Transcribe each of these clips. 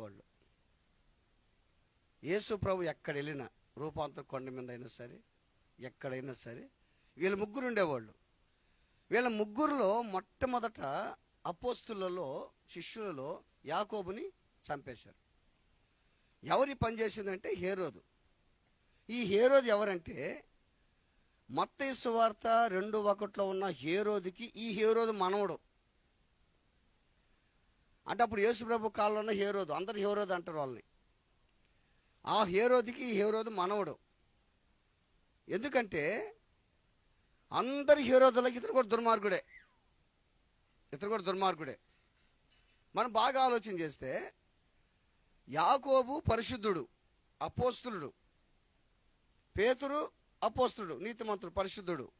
వాళ్ళు యేసు ప్రభు ఎక్కడ వెళ్ళినా రూపాంతర కొండ మీద అయినా సరే ఎక్కడైనా సరే వీళ్ళ ముగ్గురు ఉండేవాళ్ళు. వీళ్ళ ముగ్గురులో మొట్టమొదట అపోస్తులలో శిష్యులలో యాకోబుని చంపేశారు. ఎవరి పని చేసిందంటే హేరోదు. ఈ హేరోదు ఎవరంటే మత్తయి సువార్త రెండు ఒకటిలో ఉన్న హేరోదుకి ఈ హేరోదు మనవడు. అంటే అప్పుడు యేసుప్రభు కాలంలో ఉన్న హేరోదు అందరు హేరోదు అంటారు వాళ్ళని. ఆ హేరోదికి హేరోదు మనవడు. ఎందుకంటే అందరి హీరోదులకి ఇతరు కూడా దుర్మార్గుడే. ఇతరు కూడా దుర్మార్గుడే. మనం బాగా ఆలోచన చేస్తే యాకోబు పరిశుద్ధుడు అపోస్తుడు పేతురు అపోస్తుడు నీతిమంతుడు పరిశుద్ధుడు.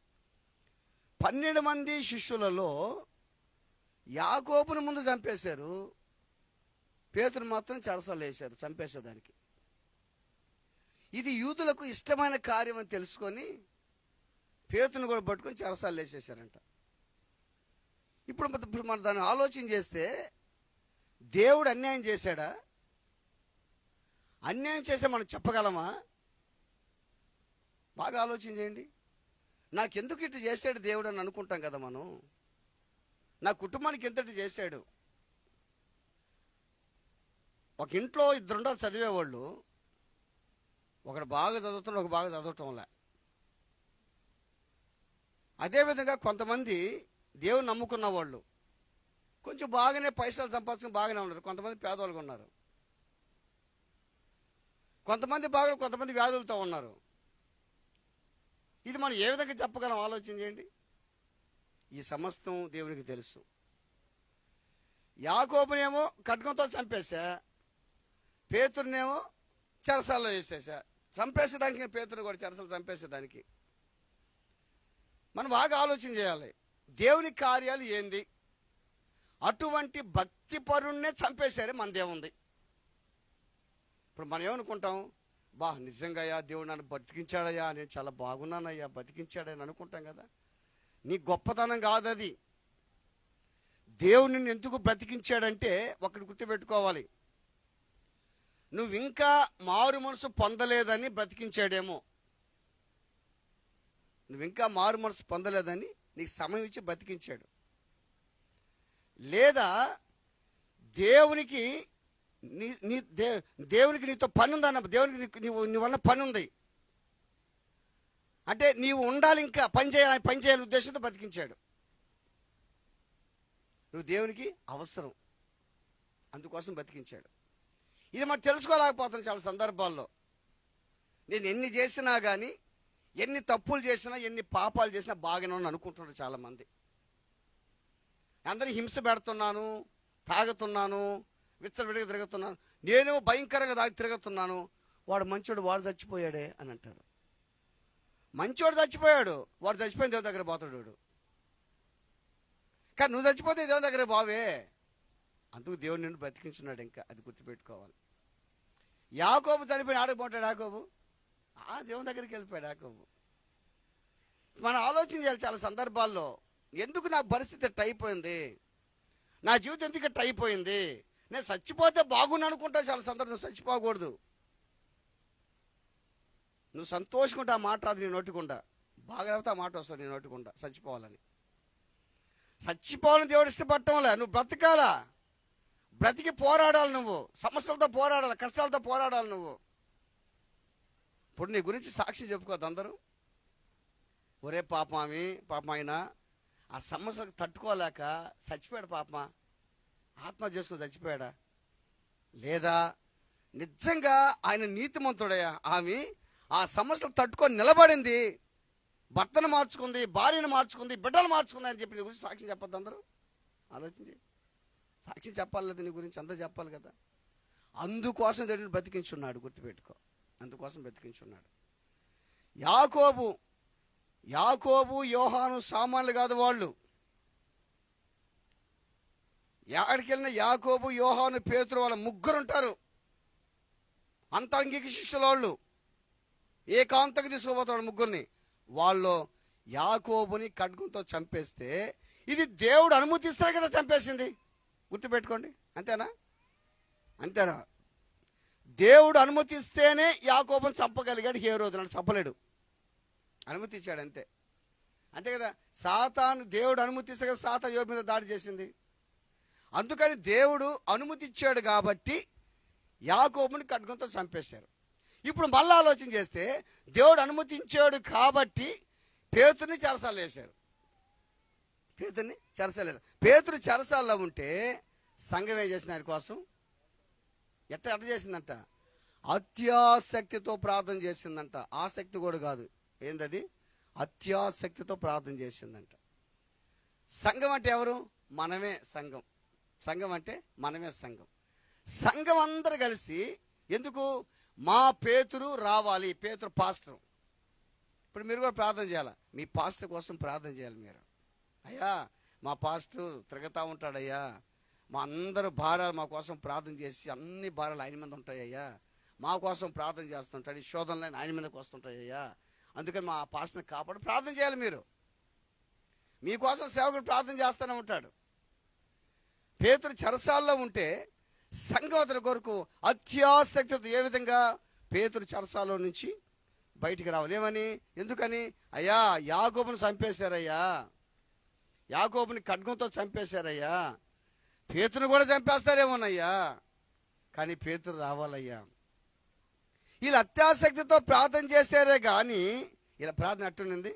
పన్నెండు మంది శిష్యులలో యాకోబుని ముందు చంపేశారు. పేతురు మాత్రం చెరసాలు వేశారు చంపేసేదానికి. ఇది యూదులకు ఇష్టమైన కార్యం అని తెలుసుకొని పేతుని కూడా పట్టుకొని చరసాలు వేసేసారంట ఇప్పుడు ఇప్పుడు మనం దాన్ని ఆలోచన చేస్తే దేవుడు అన్యాయం చేశాడా? అన్యాయం చేస్తే మనం చెప్పగలమా? బాగా ఆలోచన చేయండి. నాకెందుకు ఇటు చేశాడు దేవుడు అని అనుకుంటాం కదా మనం? నా కుటుంబానికి ఎంతటి చేశాడు? ఒక ఇంట్లో ఇద్దరుండాలి చదివేవాళ్ళు. ఒకడు బాగా చదువుతున్నాడు ఒక బాగా చదవటంలే. అదేవిధంగా కొంతమంది దేవుని నమ్ముకున్న వాళ్ళు కొంచెం బాగానే పైసలు సంపాదించుకుని బాగానే ఉన్నారు. కొంతమంది పేదవాళ్ళుగా ఉన్నారు. కొంతమంది బాగా కొంతమంది వ్యాధులతో ఉన్నారు. ఇది మనం ఏ విధంగా చెప్పగలం? ఆలోచన చేయండి. ఈ సమస్తం దేవునికి తెలుసు. యాకోబునేమో ఖడ్గంతో చంపేశా పేతురునేమో చెరసాల్లో వేసేసా చంపేసేదానికి పేతురు కూడా చెరసలు చంపేసేదానికి మనం బాగా ఆలోచన చేయాలి దేవుని కార్యాలు ఏంది? అటువంటి భక్తి పరుణ్ణే చంపేశారే మన దేవుంది. ఇప్పుడు మనం ఏమనుకుంటాం? బా నిజంగా అయ్యా దేవుడు నన్ను బతికించాడయ్యా నేను చాలా బాగున్నానయ్యా బతికించాడని అనుకుంటాం కదా. నీ గొప్పతనం కాదు అది దేవుడు నిన్ను ఎందుకు బ్రతికించాడంటే ఒకటి గుర్తుపెట్టుకోవాలి. నువ్వు ఇంకా మారు మనసు పొందలేదని బ్రతికించాడేమో. నువ్వు ఇంకా మారు మనసు పొందలేదని నీకు సమయం ఇచ్చి బ్రతికించాడు. లేదా దేవునికి నీ నీ దే దేవునికి నీతో పని ఉందన్న దేవునికి నీకు నీ వల్ల పని ఉంది అంటే నీవు ఉండాలి ఇంకా పని చేయాలని పని చేయాలని ఉద్దేశంతో బతికించాడు. నువ్వు దేవునికి అవసరం. అందుకోసం బతికించాడు. ఇది మనం తెలుసుకోలేకపోతున్నాం చాలా సందర్భాల్లో. నేను ఎన్ని చేసినా కానీ ఎన్ని తప్పులు చేసినా ఎన్ని పాపాలు చేసినా బాగానే అని అనుకుంటున్నారు చాలామంది. అందరి హింస పెడుతున్నాను తాగుతున్నాను విచ్చలవిడిగా తిరుగుతున్నాను. నేను భయంకరంగా తాగి తిరుగుతున్నాను. వాడు మంచోడు వాడు చచ్చిపోయాడే అని అంటారు. మంచోడు చచ్చిపోయాడు వాడు చచ్చిపోయిన దేవుని దగ్గర పోతాడు వాడు. కానీ నువ్వు చచ్చిపోతే దేవుని దగ్గర బావే అందుకు దేవుడు నిన్ను బ్రతికించున్నాడు ఇంకా అది గుర్తుపెట్టుకోవాలి. యాకోబు చనిపోయిన ఆడకు పోతాడు యాకోబు? ఆ దేవుని దగ్గరికి వెళ్ళిపోయాడు యాకోబు. మనం ఆలోచన చేయాలి చాలా సందర్భాల్లో. ఎందుకు నా పరిస్థితి ఇట్ట అయిపోయింది? నా జీవితం ఎందుకు ఇట్ట అయిపోయింది? నేను చచ్చిపోతే బాగుండు అనుకుంటా చాలా సందర్భం చచ్చిపోకూడదు. నువ్వు సంతోషంగా ఆ మాట రాదు నీ నోటికుండా బాగా లేకపోతే ఆ మాట వస్తుంది నీ నోటికుండా చచ్చిపోవాలని. చచ్చిపోవాలని దేవుడు ఇష్టపడటంలే నువ్వు బ్రతకాలా. బ్రతికి పోరాడాలి నువ్వు. సమస్యలతో పోరాడాలి కష్టాలతో పోరాడాలి నువ్వు. ఇప్పుడు నీ గురించి సాక్షి చెప్పుకోదు అందరూ. ఒరే పాపమామి ఆయన ఆ సమస్యకు తట్టుకోలేక చచ్చిపోయాడు పాపమా? ఆత్మ చేసుకుని చచ్చిపోయాడా? లేదా? నిజంగా ఆయన నీతిమంతుడయ్యా? ఆమె ఆ సమస్యలు తట్టుకొని నిలబడింది. భర్తను మార్చుకుంది భార్యను మార్చుకుంది బిడ్డలు మార్చుకుంది అని చెప్పి నీ గురించి సాక్షి చెప్పద్దు అందరూ. ఆలోచించి. సాక్షి చెప్పాలి దీని నీ గురించి అంతా చెప్పాలి కదా. అందుకోసం దేవుడిని బతికించున్నాడు గుర్తుపెట్టుకో. అందుకోసం బతికించున్నాడు. యాకోబు యాకోబు యోహాను సామాన్లు కాదు వాళ్ళు. ఎక్కడికి వెళ్ళిన యాకోబు యోహాను పేతురు వాళ్ళ ముగ్గురు ఉంటారు అంతరంగిక శిష్యుల వాళ్ళు. ఏకాంతకు తీసుకుపోతాడు ముగ్గురిని. వాళ్ళు యాకోబుని ఖడ్గంతో చంపేస్తే ఇది దేవుడు అనుమతిస్తాడు కదా చంపేసింది. గుర్తుపెట్టుకోండి. అంతేనా? అంతేనా? దేవుడు అనుమతిస్తేనే యాకోబం చంపగలిగాడు ఏ రోజు నాడు చంపలేడు. అనుమతి ఇచ్చాడు అంతే. అంతే కదా? సాతాను దేవుడు అనుమతిస్తే కదా సాతా యోగ మీద దాడి చేసింది. అందుకని దేవుడు అనుమతి ఇచ్చాడు కాబట్టి యాకోబుని ఖడ్గంతో చంపేశారు. ఇప్పుడు మళ్ళీ ఆలోచన చేస్తే దేవుడు అనుమతించాడు కాబట్టి పేతుని చెరసాలు వేశారు. పేతుని చెరసాలు వేశారు. పేతురు చెరసాల్లో ఉంటే సంఘం ఏం చేసిన ఆయన కోసం? ఎట్ట ఎట్ట చేసిందంట? అత్యాసక్తితో ప్రార్థన చేసిందంట. ఆసక్తి కూడా కాదు. ఏందది? అత్యాసక్తితో ప్రార్థన చేసిందంట. సంఘం అంటే ఎవరు? మనమే సంఘం. సంఘం అంటే మనమే సంఘం. సంఘం అందరు కలిసి ఎందుకు? మా పేతురు రావాలి పేతురు పాస్టర్. ఇప్పుడు మీరు కూడా ప్రార్థన చేయాలి? మీ పాస్టర్ కోసం ప్రార్థన చేయాలి మీరు. అయ్యా మా పాస్టర్ తిరుగుతూ ఉంటాడయ్యా. మా అందరు భార్యలు మా కోసం ప్రార్థన చేసి అన్ని భార్యలు ఆయన మీద ఉంటాయ్యా మా కోసం ప్రార్థన చేస్తుంటాడు ఈ శోధనలు ఆయన మీదకి వస్తుంటాయ్యా అందుకని మా పాస్టర్ని కాపాడు ప్రార్థన చేయాలి మీరు. మీకోసం సేవకుడు ప్రార్థన చేస్తూనే ఉంటాడు. పేతురు చెరసాల్లో ఉంటే సంఘం కొరకు అత్యాసక్తితో ఏ విధంగా పేతురు చరసాలో నుంచి బయటికి రావాలి ఏమని ఎందుకని? అయ్యా యాకోబుని చంపేశారయ్యా. యాకోబుని ఖడ్గంతో చంపేశారయ్యా. పేతును కూడా చంపేస్తారేమోనయ్యా. కానీ పేతురు రావాలయ్యా. వీళ్ళు అత్యాసక్తితో ప్రార్థన చేశారే కానీ ఇలా ప్రార్థన అట్టునింది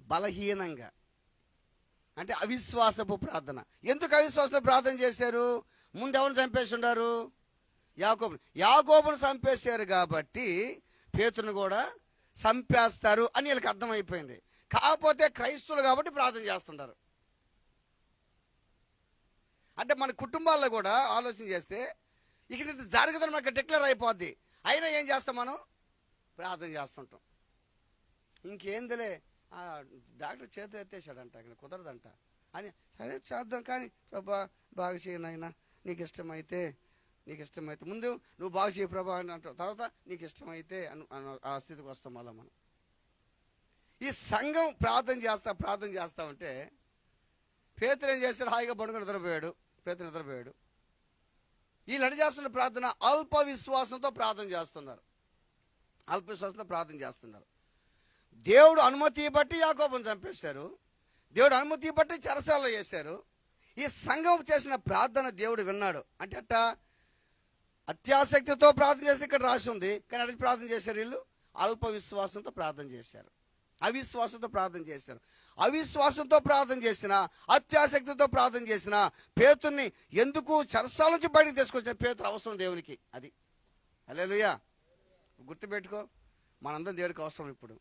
బలహీనంగా. అంటే అవిశ్వాసపు ప్రార్థన. ఎందుకు అవిశ్వాసంతో ప్రార్థన చేశారు? ముందు ఎవరిని చంపేసి ఉండారు యాకోబు యాకోబును చంపేశారు కాబట్టి పేతును కూడా చంపేస్తారు అని వీళ్ళకి అర్థమైపోయింది. కాకపోతే క్రైస్తువులు కాబట్టి ప్రార్థన చేస్తుంటారు. అంటే మన కుటుంబాల్లో కూడా ఆలోచన చేస్తే ఇక ఇది జరగదని మనకు డిక్లేర్ అయిపోద్ది. అయినా ఏం చేస్తాం మనం? ప్రార్థన చేస్తుంటాం. ఇంకేందిలే? డాక్టర్ చేతులు ఎత్తేసాడంట ఇక్కడ కుదరదంట. అని సరే చేద్దాం కానీ ప్రభా బాగా చేయను అయినా నీకు ఇష్టమైతే నీకు ఇష్టమైతే ముందు నువ్వు బాగా చేయ ప్రభా అని అంటావు. తర్వాత నీకు ఇష్టమైతే అను ఆ స్థితికి వస్తాం మళ్ళీ మనం. ఈ సంఘం ప్రార్థన చేస్తా ప్రార్థన చేస్తా ఉంటే పేతులు ఏం చేస్తాడు? హాయిగా పడుకుని నిద్రపోయాడు. పేతులు నిద్రపోయాడు. వీళ్ళు చేస్తున్న ప్రార్థన అల్ప విశ్వాసంతో ప్రార్థన చేస్తున్నారు. అల్ప విశ్వాసంతో ప్రార్థన చేస్తున్నారు. దేవుడు అనుమతి బట్టి యాకోబుని చంపేశారు. దేవుడు అనుమతి బట్టి చెరసాలలో చేశారు ఈ సంఘం చేసిన ప్రార్థన దేవుడు విన్నాడు. అంటే అట్ట అత్యాసక్తితో ప్రార్థన చేస్తే ఇక్కడ రాసి ఉంది. కానీ అడిగి ప్రార్థన చేశారు వీళ్ళు? అల్ప విశ్వాసంతో ప్రార్థన చేశారు. అవిశ్వాసంతో ప్రార్థన చేశారు. అవిశ్వాసంతో ప్రార్థన చేసిన అత్యాసక్తితో ప్రార్థన చేసిన పేతుర్ని ఎందుకు చరసాల నుంచి బయటకు తీసుకొచ్చిన పేతురు అవసరం దేవునికి. అది. అలేలుయా గుర్తుపెట్టుకో. మనందరం దేవుడికి అవసరం ఇప్పుడు.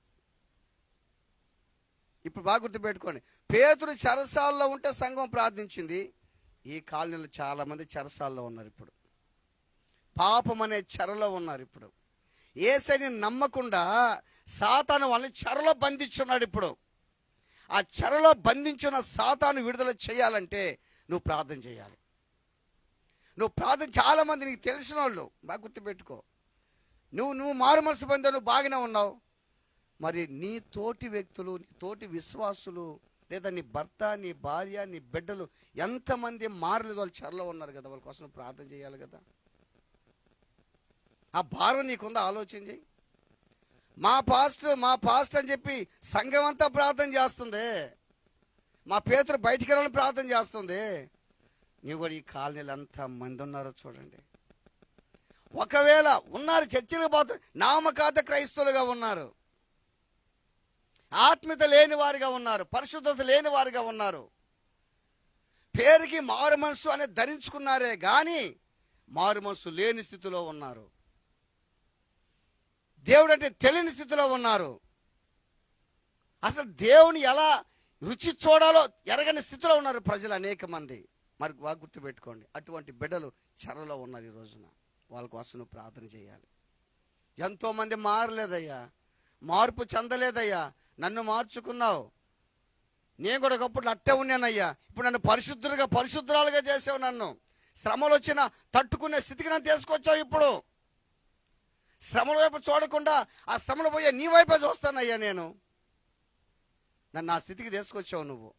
ఇప్పుడు బాగా గుర్తుపెట్టుకోండి. పేతురు చెరసాల్లో ఉంటే సంఘం ప్రార్థించింది. ఈ కాలనీలో చాలామంది చెరసాల్లో ఉన్నారు ఇప్పుడు. పాపం అనే చెరలో ఉన్నారు ఇప్పుడు. ఏసైని నమ్మకుండా సాతాను వాళ్ళని చెరలో బంధించున్నాడు ఇప్పుడు. ఆ చెరలో బంధించున్న సాతాను విడుదల చేయాలంటే నువ్వు ప్రార్థన చేయాలి. నువ్వు ప్రార్థన చాలామంది నీకు తెలిసిన వాళ్ళు బాగా గుర్తుపెట్టుకో. నువ్వు నువ్వు మారు మనసు పొందావు నువ్వు బాగానే ఉన్నావు. మరి నీ తోటి వ్యక్తులు నీ తోటి విశ్వాసులు లేదా నీ భర్త నీ భార్య నీ బిడ్డలు ఎంతమంది మారలేదు వాళ్ళు చెరలో ఉన్నారు కదా వాళ్ళ కోసం ప్రార్థన చేయాలి కదా. ఆ భారం నీకుందా? ఆలోచన చేయి. మా పాస్ట్ మా పాస్ట్ అని చెప్పి సంఘం అంతా ప్రార్థన చేస్తుంది. మా పేతులు బయటికి వెళ్ళాలని ప్రార్థన చేస్తుంది. నీవు కూడా ఈ కాలనీలు ఎంత మంది ఉన్నారో చూడండి. ఒకవేళ ఉన్నారు చర్చిలకు పోతారు నామకాత క్రైస్తవులుగా ఉన్నారు. ఆత్మీయత లేని వారిగా ఉన్నారు పరిశుద్ధత లేని వారిగా ఉన్నారు. పేరుకి మారు మనసు అనేది ధరించుకున్నారే కానీ మారు మనసు లేని స్థితిలో ఉన్నారు. దేవుడు అంటే తెలియని స్థితిలో ఉన్నారు. అసలు దేవుని ఎలా రుచి చూడాలో ఎరగని స్థితిలో ఉన్నారు ప్రజలు అనేక మంది. మరి బాగా గుర్తుపెట్టుకోండి అటువంటి బిడ్డలు చెరలో ఉన్నారు ఈ రోజున. వాళ్ళ కోసం నువ్వు ప్రార్థన చేయాలి. ఎంతో మంది మారలేదయ్యా. మార్పు చెందలేదయ్యా. నన్ను మార్చుకున్నావు. నేను కూడా ఒకప్పుడు అట్టే ఉన్నానయ్యా. ఇప్పుడు నన్ను పరిశుద్ధులుగా పరిశుద్ధురాలుగా చేసావు నన్ను. శ్రమలు వచ్చిన తట్టుకునే స్థితికి నన్ను తీసుకొచ్చావు ఇప్పుడు. శ్రమల వైపు చూడకుండా ఆ శ్రమలు పోయే నీ వైపే చూస్తానయ్యా నేను. నన్ను ఆ స్థితికి తీసుకొచ్చావు నువ్వు.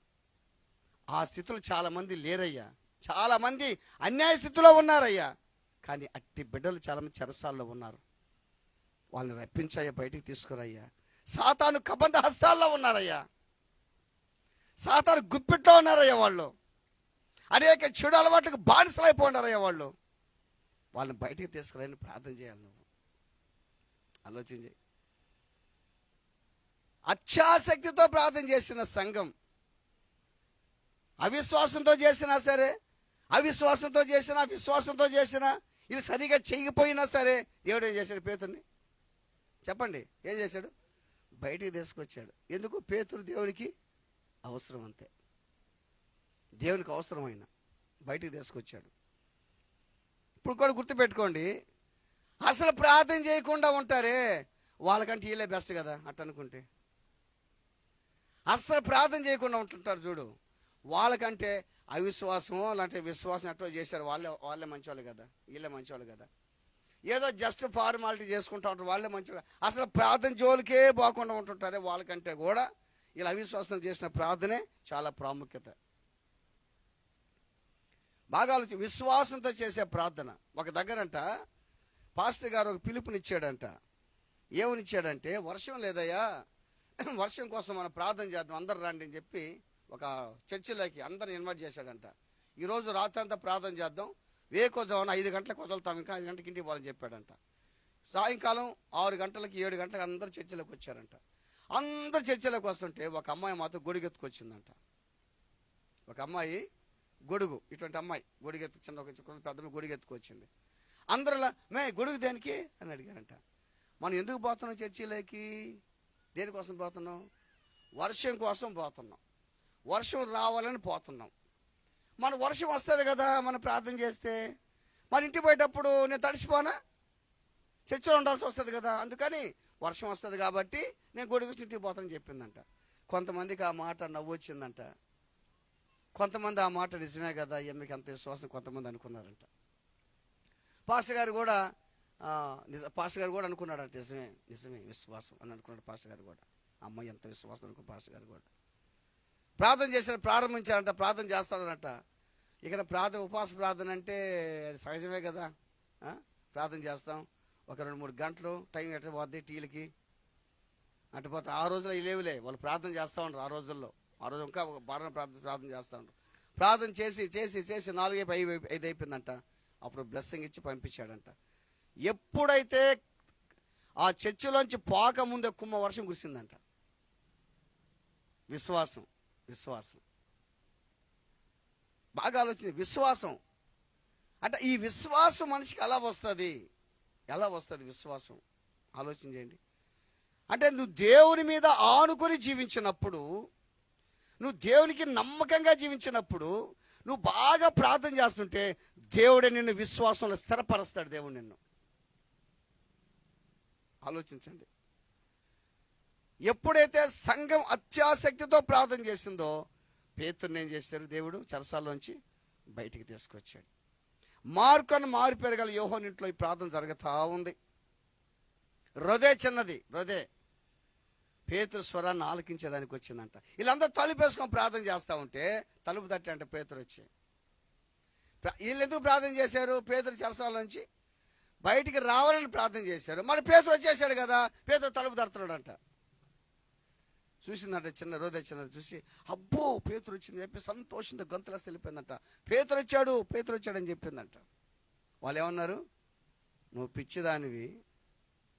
ఆ స్థితిలో చాలామంది లేరయ్యా. చాలామంది అన్యాయ స్థితిలో ఉన్నారయ్యా. కానీ అట్టి బిడ్డలు చాలామంది చెరసాల్లో ఉన్నారు. వాళ్ళని రప్పించయ్యా బయటికి తీసుకురయ్యా. సాతాను కబంధ హస్తాల్లో ఉన్నారయ్యా. సాతాను గుప్పిట్లో ఉన్నారయ్యా వాళ్ళు. అనేక చెడు అలవాట్లకు బానిసలైపోయినారయ్యా వాళ్ళు. వాళ్ళని బయటికి తీసుకురాని ప్రార్థన చేయాలి నువ్వు. ఆలోచన అత్యాసక్తితో ప్రార్థన చేసిన సంఘం అవిశ్వాసంతో చేసినా సరే అవిశ్వాసంతో చేసినా విశ్వాసంతో చేసినా ఇది సరిగా చేయకపోయినా సరే దేవుడు ఏం చేశాడు? పేతుని చెప్పండి ఏం చేశాడు? బయటికి తీసుకొచ్చాడు. ఎందుకు? పేతురు దేవునికి అవసరం అంతే. దేవునికి అవసరమైన బయటికి తీసుకొచ్చాడు. ఇప్పుడు కూడా గుర్తుపెట్టుకోండి అసలు ప్రార్థన చేయకుండా ఉంటారే వాళ్ళకంటే వీళ్ళే బెస్ట్ కదా అట్ అనుకుంటే. అస్సలు ప్రార్థన చేయకుండా ఉంటుంటారు చూడు. వాళ్ళకంటే అవిశ్వాసమో అలాంటి విశ్వాసం అట్లా చేశారు వాళ్ళే వాళ్ళే మంచివాళ్ళు కదా వీళ్ళే మంచివాళ్ళు కదా. ఏదో జస్ట్ ఫార్మాలిటీ చేసుకుంటా ఉంటారు. వాళ్ళే మంచిగా. అసలు ప్రార్థన జోలికే పోకుండా ఉంటుంటారే వాళ్ళకంటే కూడా ఇలా అవిశ్వాసం చేసిన ప్రార్థనే చాలా ప్రాముఖ్యత. బాగా ఆలోచి విశ్వాసంతో చేసే ప్రార్థన. ఒక దగ్గరంట పాస్టర్ గారు ఒక పిలుపునిచ్చాడంట. ఏమనిచ్చాడంటే వర్షం లేదయ్యా వర్షం కోసం మనం ప్రార్థన చేద్దాం అందరు రండి అని చెప్పి ఒక చర్చిలోకి అందరిని ఇన్వైట్ చేశాడంట. ఈరోజు రాత్రి అంతా ప్రార్థన చేద్దాం వేకోజామున ఐదు గంటలకు వదులుతాం ఇంకా ఐదు గంటలకు ఇంటికి పోవాలని చెప్పాడంట. సాయంకాలం ఆరు గంటలకి ఏడు గంటలకు అందరు చర్చిలోకి వచ్చారంట. అందరు చర్చిలోకి వస్తుంటే ఒక అమ్మాయి మాత్రం గొడుగెత్తుకొచ్చిందంట. ఒక అమ్మాయి గొడుగు ఇటువంటి అమ్మాయి గొడుగెత్తు చిన్న ఒక చిన్న పెద్ద గొడుగెత్తుకొచ్చింది. అందరిలా మే గొడుగు దేనికి? అని అడిగారంట. మనం ఎందుకు పోతున్నాం చర్చిలోకి? దేనికోసం పోతున్నాం? వర్షం కోసం పోతున్నాం. వర్షం రావాలని పోతున్నాం. మన వర్షం వస్తుంది కదా మనం ప్రార్థన చేస్తే. మన ఇంటి పోయేటప్పుడు నేను తడిసిపోనా? చర్చిలో ఉండాల్సి వస్తుంది కదా అందుకని వర్షం వస్తుంది కాబట్టి నేను గొడుగు ఇంటికి పోతానని చెప్పిందంట. కొంతమందికి ఆ మాట నవ్వు వచ్చిందంట. కొంతమంది ఆ మాట నిజమే కదా మీకు అంత విశ్వాసం కొంతమంది అనుకున్నారంట. పాస్టర్ గారు కూడా పాస్టర్ గారు కూడా అనుకున్నాడంట నిజమే నిజమే విశ్వాసం అని అనుకున్నాడు పాస్టర్ గారు కూడా. అమ్మాయి ఎంత విశ్వాసం అనుకున్న పాస్టర్ గారు కూడా. ప్రార్థన చేసిన ప్రారంభించారంట ప్రార్థన చేస్తాడనట. ఇక్కడ ప్రార్థన ఉపవాస ప్రార్థన అంటే అది సహజమే కదా. ప్రార్థన చేస్తాం. ఒక రెండు మూడు గంటలు టైం ఎట్ట పోద్ది టీలకి. అటుపోతే ఆ రోజుల్లో ఇవి లేవులే. వాళ్ళు ప్రార్థన చేస్తూ ఉంటారు ఆ రోజుల్లో. ఆ రోజు ఇంకా ఒక బాగా ప్రార్థన ప్రార్థన చేస్తూ ఉంటారు ప్రార్థన చేసి చేసి చేసి నాలుగే ఐదు ఐదు అయిపోయిందంట. అప్పుడు బ్లెస్సింగ్ ఇచ్చి పంపించాడంట. ఎప్పుడైతే ఆ చర్చిలోంచి పాక ముందే కుమ్మ వర్షం కురిసిందంట. విశ్వాసం. విశ్వాసం. బాగా ఆలోచించి విశ్వాసం. అంటే ఈ విశ్వాసం మనిషికి ఎలా వస్తుంది? ఎలా వస్తుంది విశ్వాసం? ఆలోచన చేయండి. అంటే నువ్వు దేవుని మీద ఆనుకొని జీవించినప్పుడు నువ్వు దేవునికి నమ్మకంగా జీవించినప్పుడు నువ్వు బాగా ప్రార్థన చేస్తుంటే దేవుడే నిన్ను విశ్వాసంలో స్థిరపరుస్తాడు దేవుడు నిన్ను. ఆలోచించండి. ఎప్పుడైతే సంఘం అత్యాసక్తితో ప్రార్థన చేసిందో పేతుర్ని ఏం చేశారు దేవుడు చరసాల్లోంచి బయటికి తీసుకొచ్చాడు. మార్కు అని మారు పెరగల యోహోన్ ఇంట్లో ఈ ప్రార్థన జరుగుతా ఉంది. హృదయ చిన్నది హృదయ. పేతురు స్వరాన్ని ఆలకించేదానికి వచ్చిందంట. వీళ్ళందరూ తలుపు వేసుకొని ప్రార్థన చేస్తూ ఉంటే తలుపు తట్టి అంటే పేతురు వచ్చి. వీళ్ళు ఎందుకు ప్రార్థన చేశారు? పేతురు చెరసాల నుంచి బయటికి రావాలని ప్రార్థన చేశారు. మరి పేతురు వచ్చేసాడు కదా పేతురు తలుపు తడుతున్నాడంట. చూసిందంట చిన్న రోజే చిన్నది చూసి అబ్బో పేతురు వచ్చింది చెప్పి సంతోషంతో గొంతులసి వెళ్ళిపోయిందంట. పేతురు వచ్చాడు పేతురు వచ్చాడని చెప్పిందంట. వాళ్ళు ఏమన్నారు? నువ్వు పిచ్చిదానివి.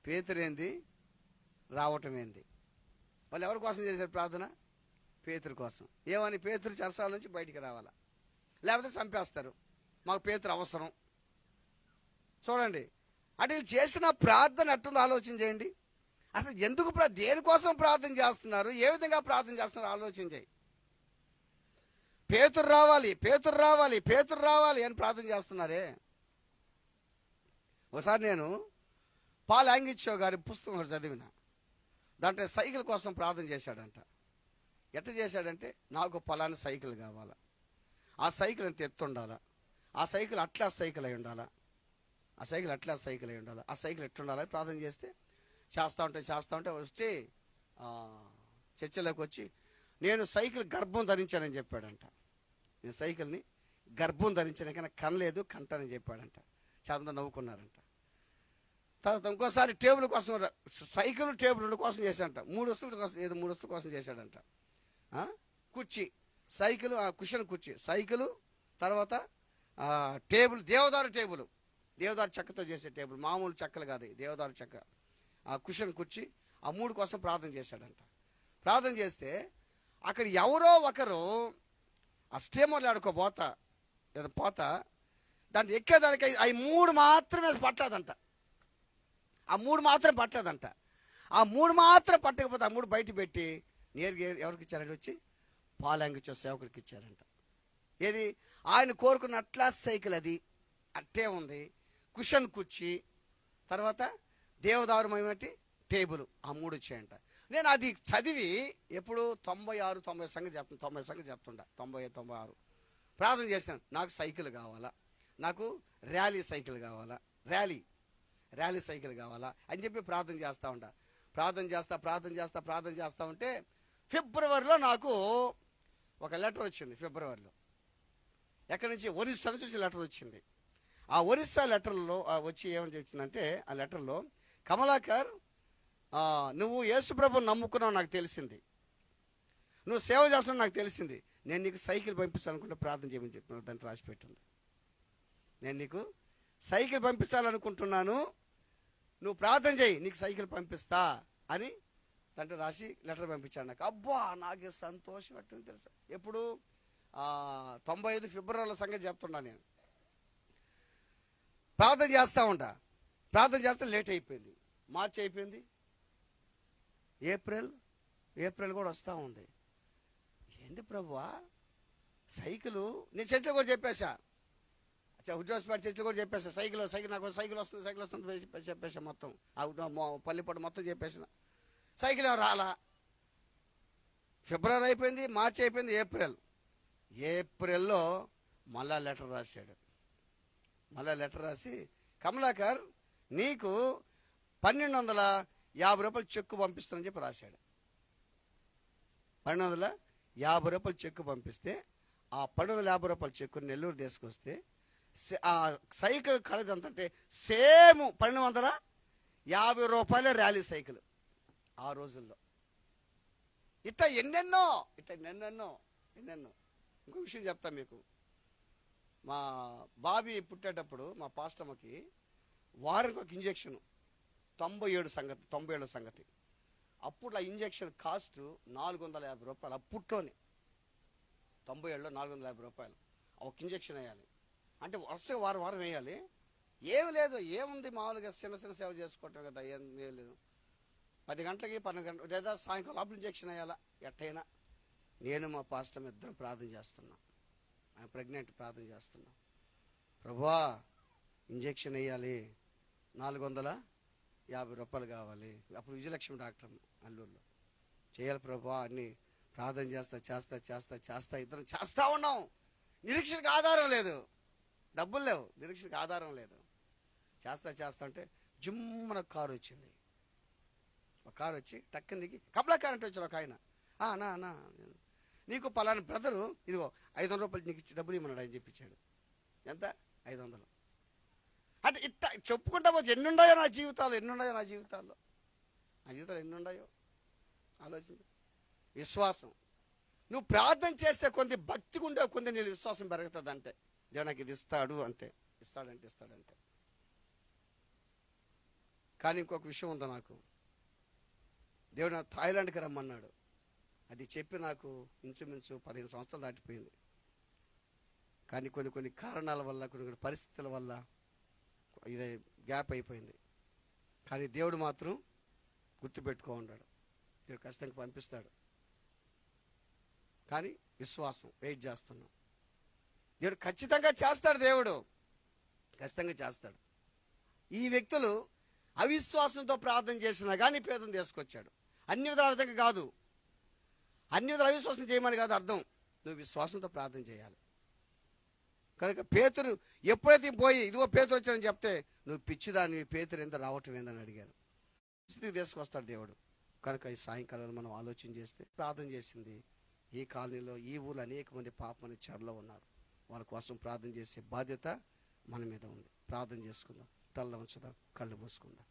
పేతురేంది? రావటం ఏంది వాళ్ళు ఎవరి కోసం చేశారు ప్రార్థన? పేతురు కోసం. ఏమని? పేతురు చరసాల నుంచి బయటికి రావాలా? లేకపోతే చంపేస్తారు. మాకు పేతురు అవసరం. చూడండి. అంటే వీళ్ళు చేసిన ప్రార్థన ఎట్టుందో ఆలోచన చేయండి. అసలు ఎందుకు దేనికోసం ప్రార్థన చేస్తున్నారు? ఏ విధంగా ప్రార్థన చేస్తున్నారు? ఆలోచించాయి పేతురు రావాలి పేతురు రావాలి పేతురు రావాలి అని ప్రార్థన చేస్తున్నారే? ఒకసారి నేను పాల్ యాంగిచ్చో గారి పుస్తకం చదివిన. దాంట్లో సైకిల్ కోసం ప్రార్థన చేశాడంట. ఎట్ట చేశాడంటే నాకు పలానా సైకిల్ కావాలా. ఆ సైకిల్ ఎంత ఎత్తు ఉండాలా? ఆ సైకిల్ అట్లా సైకిల్ అయి ఉండాలా? ఆ సైకిల్ అట్లా సైకిల్ అయి ఉండాలా? ఆ సైకిల్ ఎట్టుండాలని ప్రార్థన చేస్తే చేస్తూ ఉంటే చేస్తూ ఉంటే వచ్చి చర్చలోకి వచ్చి నేను సైకిల్ గర్భం ధరించానని చెప్పాడంట. నేను సైకిల్ని గర్భం ధరించాను కానీ కనలేదు కంటానని చెప్పాడంట. చాలామంది నవ్వుకున్నారంట. తర్వాత ఇంకోసారి టేబుల్ కోసం సైకిల్ టేబుల్ రెండు కోసం చేశాడంట. మూడు వస్తువుల కోసం ఏదో మూడు వస్తువుల కోసం చేశాడంట. కుర్చీ. సైకిల్ ఆ కుషన్ కుర్చీ. సైకిల్ తర్వాత టేబుల్ దేవదారు టేబుల్. దేవదారు చెక్కతో చేసే టేబుల్. మామూలు చెక్కలు కాదు దేవదారు చెక్క. ఆ కుషన్ కుర్చీ ఆ మూడు కోసం ప్రార్థన చేశాడంట. ప్రార్థన చేస్తే అక్కడ ఎవరో ఒకరు ఆ స్టీమర్లు ఆడుకోపోతా లేదా పోతా దాన్ని ఎక్కేదానికి అవి- మూడు మాత్రమే పట్టదంట ఆ మూడు మాత్రం పట్టదంట ఆ మూడు మాత్రం పట్టకపోతే ఆ మూడు బయట పెట్టి నేరుగా ఎవరికి ఇచ్చారంటే వచ్చి? పాలంగిచ్చే సేవకుడికి ఇచ్చారంట. ఏది? ఆయన కోరుకున్న అట్లా సైకిల్ అది. అట్టే ఉంది. కుషన్ కుర్చీ తర్వాత దేవదారుమైనటి టేబుల్ ఆ మూడు వచ్చాయంట. నేను అది చదివి ఎప్పుడు తొంభై ఆరు తొంభై సంగతి చెప్తాను తొంభై సంగతి చెప్తుంటా. తొంభై తొంభై ఆరు. ప్రార్థన చేస్తాను నాకు సైకిల్ కావాలా? నాకు ర్యాలీ సైకిల్ కావాలా? ర్యాలీ ర్యాలీ సైకిల్ కావాలా? అని చెప్పి ప్రార్థన చేస్తూ ఉంటా. ప్రార్థన చేస్తా ప్రార్థన చేస్తా ప్రార్థన చేస్తూ ఉంటే ఫిబ్రవరిలో నాకు ఒక లెటర్ వచ్చింది ఫిబ్రవరిలో. ఎక్కడి నుంచి? ఒరిస్సా నుంచి లెటర్ వచ్చింది. ఆ ఒరిస్సా లెటర్లో వచ్చి ఏమని చెప్తుందంటే ఆ లెటర్లో కమలాకర్ నువ్వు యేసుప్రభు నమ్ముకున్నావు నాకు తెలిసింది. నువ్వు సేవ చేస్తున్నావు నాకు తెలిసింది. నేను నీకు సైకిల్ పంపించాలనుకుంటే ప్రార్థన చేయమని చెప్పిన దాన్ని రాసి పెట్టింది నేను నీకు సైకిల్ పంపించాలనుకుంటున్నాను నువ్వు ప్రార్థన చేయి నీకు సైకిల్ పంపిస్తా అని దాంట్లో రాసి లెటర్ పంపించాడు నాకు. అబ్బా నాకు సంతోషం ఎట్టుంది తెలుసా? ఎప్పుడు? తొంభై ఐదు ఫిబ్రవరిలో సంగతి చెప్తున్నా నేను. ప్రార్థన చేస్తా ఉంటా. ప్రార్థన చేస్తే లేట్ అయిపోయింది. మార్చి అయిపోయింది. ఏప్రిల్ ఏప్రిల్ కూడా వస్తూ ఉంది. ఏంది ప్రభువా సైకిల్ నేను చర్చలు కూడా చెప్పేశా. అచ్చా ఉద్యోగపేట చర్చలో కూడా చెప్పేసా సైకిల్ సైకిల్ నాకు సైకిల్ వస్తుంది సైకిల్ వస్తుంది చెప్పేసి చెప్పేసా మొత్తం. ఆ పల్లిపట్టు మొత్తం చెప్పేసిన సైకిల్ రాలా? ఫిబ్రవరి అయిపోయింది మార్చి అయిపోయింది ఏప్రిల్. ఏప్రిల్లో మళ్ళా లెటర్ రాశాడు. మళ్ళా లెటర్ రాసి కమలాకర్ నీకు పన్నెండు వందల యాభై రూపాయలు చెక్కు పంపిస్తానని చెప్పి రాశాడు. పన్నెండు వందల యాభై రూపాయలు చెక్కు పంపిస్తే ఆ పన్నెండు వందల యాభై రూపాయల చెక్కు నెల్లూరు తీసుకొస్తే ఆ సైకిల్ ఖరీదు ఎంత అంటే సేమ్ పన్నెండు వందల యాభై రూపాయల ర్యాలీ సైకిల్ ఆ రోజుల్లో. ఇట్లా ఎన్నెన్నో ఇట్లా ఎన్నెన్నో ఎన్నెన్నో. ఇంకో విషయం చెప్తా మీకు. మా బాబీ పుట్టేటప్పుడు మా పాస్టమ్మకి వారానికి ఒక ఇంజెక్షన్. తొంభై ఏడు సంగతి తొంభై ఏడు సంగతి. అప్పుడు ఆ ఇంజెక్షన్ కాస్ట్ నాలుగు వందల యాభై రూపాయలు అప్పట్లోనే. తొంభై ఏడులో నాలుగు వందల యాభై రూపాయలు. ఒక ఇంజెక్షన్ వేయాలి. అంటే వరుసగా వారం వారం వేయాలి. ఏమి లేదు ఏముంది మామూలుగా చిన్న చిన్న సేవ చేసుకోవటం కదా ఏం లేదు. పది గంటలకి పన్నెండు గంటలు లేదా సాయంకాలం లోపల ఇంజెక్షన్ వేయాలా? ఎట్టయినా. నేను మా పాస్టమ్ ఇద్దరం ప్రార్థన చేస్తున్నాం. ఆయన ప్రెగ్నెంట్ ప్రార్థన చేస్తున్నాం. ప్రభా ఇంజెక్షన్ వేయాలి. నాలుగు వందల యాభై రూపాయలు కావాలి. అప్పుడు విజయలక్ష్మి డాక్టర్ అల్లూరులో. చేయాలి ప్రభా అన్ని ప్రార్థన చేస్తా చేస్తా చేస్తా చేస్తా ఇద్దరం చేస్తా ఉన్నాం. నిరీక్షణకు ఆధారం లేదు. డబ్బులు లేవు. నిరీక్షణకు ఆధారం లేదు. చేస్తా చేస్తా అంటే జుమ్మన కారు వచ్చింది. ఒక కారు వచ్చి టక్కన దిగి కమలా కారు అంటే వచ్చారు ఒక ఆయన. "ఆ, నా నీకు పలానా బ్రదరు ఇదిగో ఐదు వందల రూపాయలు నీకు ఇచ్చి డబ్బులు ఇమ్మన్నాడు ఆయన చెప్పించాడు ఎంత? ఐదు వందలు. అంటే ఇట్ట చెప్పుకుంటా పోతే ఎన్ని నా జీవితాలు ఎన్నుండాయో నా జీవితాల్లో? నా జీవితాలు ఎన్నుండాయో? ఉన్నాయో ఆలోచించు. విశ్వాసం. నువ్వు ప్రార్థన చేస్తే కొంత భక్తిగా ఉండే కొంత నీ విశ్వాసం పెరుగుతుంది అంటే దేవుడు నాకు ఇది ఇస్తాడు అంతే. ఇస్తాడంటే ఇస్తాడంతే. కానీ ఇంకొక విషయం ఉంది నాకు. దేవుడు నాకు థాయిలాండ్కి రమ్మన్నాడు. అది చెప్పి నాకు ఇంచుమించు పదిహేను సంవత్సరాలు దాటిపోయింది. కానీ కొన్ని కొన్ని కారణాల వల్ల కొన్ని కొన్ని పరిస్థితుల వల్ల ఇది గ్యాప్ అయిపోయింది. కానీ దేవుడు మాత్రం గుర్తుపెట్టుకో ఉన్నాడు. దేవుడు ఖచ్చితంగా పంపిస్తాడు. కానీ విశ్వాసం వెయిట్ చేస్తున్నాం. దేవుడు ఖచ్చితంగా చేస్తాడు దేవుడు. ఖచ్చితంగా చేస్తాడు. ఈ వ్యక్తులు అవిశ్వాసంతో ప్రార్థన చేసినా కానీ పేదం తీసుకొచ్చాడు. అన్ని విధాల విధంగా కాదు. అన్ని విధాల అవిశ్వాసం చేయమని కాదు అర్థం. నువ్వు విశ్వాసంతో ప్రార్థన చేయాలి. కనుక పేతురు ఎప్పుడైతే పోయి ఇదిగో పేతురు వచ్చాడని చెప్తే నువ్వు పిచ్చిదాన్ని పేతురు ఎంత రావటం ఏందని అడిగాను స్థితికి తీసుకొస్తాడు దేవుడు. కనుక ఈ సాయంకాలంలో మనం ఆలోచన చేస్తే ప్రార్థన చేసింది ఈ కాలనీలో ఈ ఊళ్ళో అనేక మంది పాపమని చెరలో ఉన్నారు. వాళ్ళ కోసం ప్రార్థన చేసే బాధ్యత మన మీద ఉంది. ప్రార్థన చేసుకుందాం. తల్ల ఉంచుదాం. కళ్ళు మూసుకుందాం.